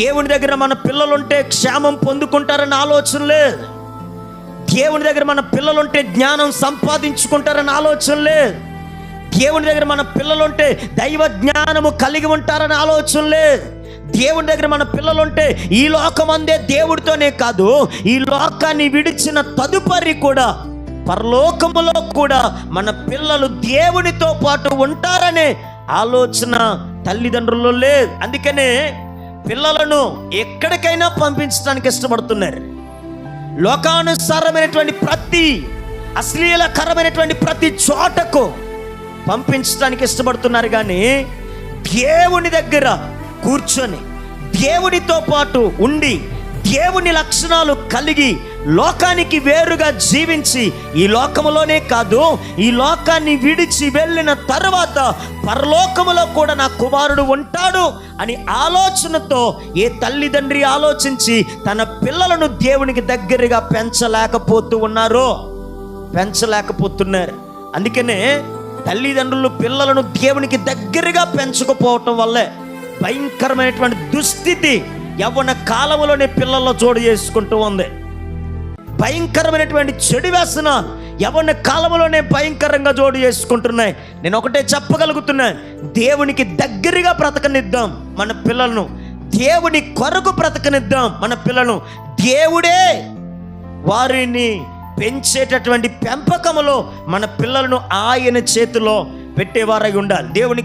దేవుని దగ్గర మన పిల్లలుంటే క్షేమం పొందుకుంటారని ఆలోచన లేదు. దేవుని దగ్గర మన పిల్లలుంటే జ్ఞానం సంపాదించుకుంటారని ఆలోచన లేదు. దేవుని దగ్గర మన పిల్లలుంటే దైవ జ్ఞానము కలిగి ఉంటారని ఆలోచన లేదు. దేవుని దగ్గర మన పిల్లలుంటే ఈ లోకం అందే దేవుడితోనే కాదు ఈ లోకాన్ని విడిచిన తదుపరి కూడా పరలోకములో కూడా మన పిల్లలు దేవునితో పాటు ఉంటారనే ఆలోచన తల్లిదండ్రుల్లో లేదు. అందుకనే పిల్లలను ఎక్కడికైనా పంపించడానికి ఇష్టపడుతున్నారు. లోకానుసారమైనటువంటి ప్రతి అశ్లీలకరమైనటువంటి ప్రతి చోటకు పంపించడానికి ఇష్టపడుతున్నారు కానీ దేవుని దగ్గర కూర్చొని దేవునితో పాటు ఉండి దేవుని లక్షణాలు కలిగి లోకానికి వేరుగా జీవించి ఈ లోకములోనే కాదు ఈ లోకాన్ని విడిచి వెళ్ళిన తర్వాత పరలోకములో కూడా నా కుమారుడు ఉంటాడు అని ఆలోచనతో ఏ తల్లిదండ్రి ఆలోచించి తన పిల్లలను దేవునికి దగ్గరగా పెంచలేకపోతూ ఉన్నారో. పెంచలేకపోతున్నారు. అందుకనే తల్లిదండ్రులు పిల్లలను దేవునికి దగ్గరగా పెంచకపోవటం వల్లే భయంకరమైనటువంటి దుస్థితి యవ్వన కాలంలోనే పిల్లల్లో చోటు చేసుకుంటూ ఉంది. భయంకరమైనటువంటి చెడు వేసిన యవ్వన కాలంలోనే భయంకరంగా జోడు చేసుకుంటున్నాయి. నేను ఒకటే చెప్పగలుగుతున్నా దేవునికి దగ్గరగా బ్రతకనిద్దాం మన పిల్లలను. దేవుని కొరకు బ్రతకనిద్దాం మన పిల్లలను. దేవుడే వారిని పెంచేటటువంటి పెంపకంలో మన పిల్లలను ఆయన చేతిలో పెట్టేవారై ఉండాలి. దేవుని